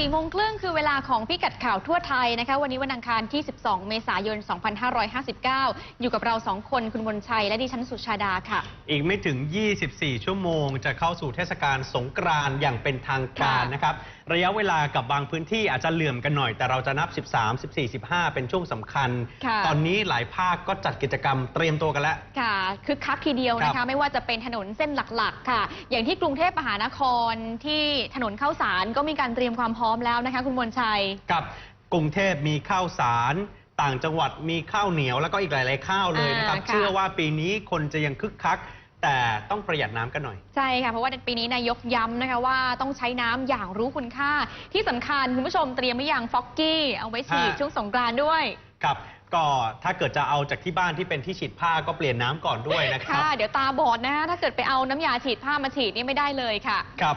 สี่โมงครึ่งคือเวลาของพิกัดข่าวทั่วไทยนะคะวันนี้วันอังคารที่ 12 เมษายน 2559 อยู่กับเราสองคนคุณบนชัยและดิฉันสุชาดาค่ะ อีกไม่ถึง 24 ชั่วโมง จะเข้าสู่เทศกาลสงกรานต์อย่างเป็นทางการค่ะนะครับ ระยะเวลากับบางพื้นที่อาจจะเหลื่อมกันหน่อย แต่เราจะนับ 13 14 15 เป็นช่วงสำคัญค่ะตอนนี้หลายภาคก็จัดกิจกรรมเตรียมตัวกันแล้วค่ะคึกคักทีเดียวนะครัคะบไม่ว่าจะเป็นถนนเส้นหลักๆ ค่ะ อย่างที่กรุงเทพมหานครที่ถนนเข้าสารก็มีการเตรียมความพร้อมแล้วนะคะ คุณบนชัย กับกรุงเทพมีข้าวสาร ต่างจังหวัดมีข้าวเหนียวแล้วก็อีกหลาย ๆ ข้าวเลยนะครับ อ่าค่ะ เชื่อว่าปีนี้คนจะยังคึกคัก แต่ต้องประหยัดน้ำกันหน่อย ใช่ค่ะ เพราะว่าในปีนี้นายกย้ำนะคะว่าต้องใช้น้ำอย่างรู้คุณค่า ที่สำคัญคุณผู้ชมเตรียมไว้อย่างฟอกกี้ เอาไว้ฉีดฮะช่วงสงกรานต์ด้วย ครับก็ถ้าเกิดจะเอาจากที่บ้านที่เป็นที่ฉีดผ้าก็เปลี่ยนน้ำก่อนด้วยนะครับ ค่ะ เดี๋ยวตาบอดนะคะถ้าเกิดไปเอาน้ำยาฉีดผ้ามาฉีดนี่ไม่ได้เลยค่ะ ครับ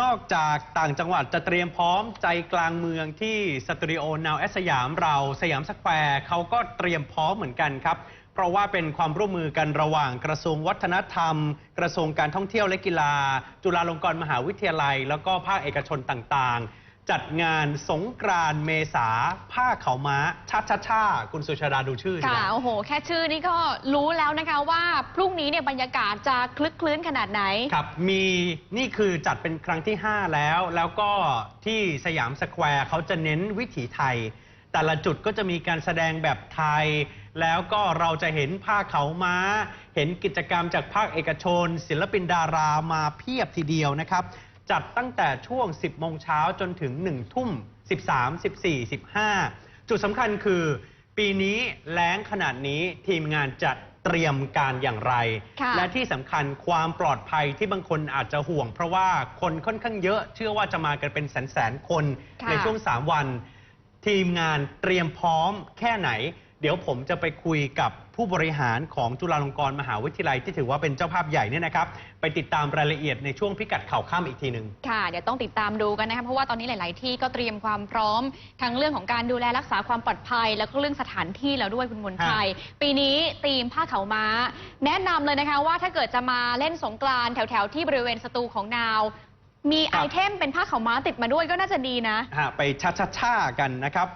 นอกจากต่างจังหวัดจะเตรียมพร้อมใจกลางเมืองที่สตูดิโอนาวแอสยามเราสยามสแควร์เขาก็เตรียมพร้อมเหมือนกันครับ เพราะว่าเป็นความร่วมมือกันระหว่างกระทรวงวัฒนธรรม กระทรวงการท่องเที่ยวและกีฬา จุฬาลงกรณ์มหาวิทยาลัย แล้วก็ภาคเอกชนต่างๆ จัดงานสงกรานต์เมษาผ้าเขาวม้าชาชาชาคุณสุชาดาดูชื่อสิค่ะนะโอ้โห แค่ชื่อนี่ก็รู้แล้วนะคะว่าพรุ่งนี้เนี่ยบรรยากาศจะคลึกคลื้นขนาดไหน ครับ มีนี่คือจัดเป็นครั้งที่ 5 แล้ว แล้วก็ที่สยามสแควร์เขาจะเน้นวิถีไทย แต่ละจุดก็จะมีการแสดงแบบไทย แล้วก็เราจะเห็นผ้าเขาวม้า เห็นกิจกรรมจากภาคเอกชน ศิลปินดารามาเพียบทีเดียวนะครับ จัดตั้งแต่ช่วง 10 โมงเช้าจนถึง 1 ทุ่ม 13 14 15 จุดสำคัญคือ ปีนี้แล้งขนาดนี้ทีมงานจะเตรียมการอย่างไร ค่ะและที่สำคัญความปลอดภัยที่บางคนอาจจะห่วง เพราะว่าคนค่อนข้างเยอะ เชื่อว่าจะมากันเป็นแสนแสนๆคน ค่ะ ในช่วง 3 วัน ทีมงานเตรียมพร้อมแค่ไหน เดี๋ยวผมจะไปคุยกับผู้บริหารของจุฬาลงกรณ์มหาวิทยาลัยที่ถือว่าเป็นเจ้าภาพใหญ่เนี่ยนะครับ ไปติดตามรายละเอียดในช่วงพิกัดข่าวข้ามอีกทีหนึ่งค่ะ เดี๋ยวต้องติดตามดูกันนะคะเพราะว่าตอนนี้หลาย ๆ ที่ก็เตรียมความพร้อม ทั้งเรื่องของการดูแลรักษาความปลอดภัย แล้วก็เรื่องสถานที่แล้วด้วยคุณมนชัยปีนี้ธีมผ้าเขาวม้า แนะนำเลยนะคะว่าถ้าเกิดจะมาเล่นสงกรานต์แถว ๆ ที่บริเวณสตูของนาวมีคไอรับเทมเป็นผ้าเขาวม้าติดมาด้วยก็น่าจะดีนะฮะไปชาชาชาๆกันนะครับ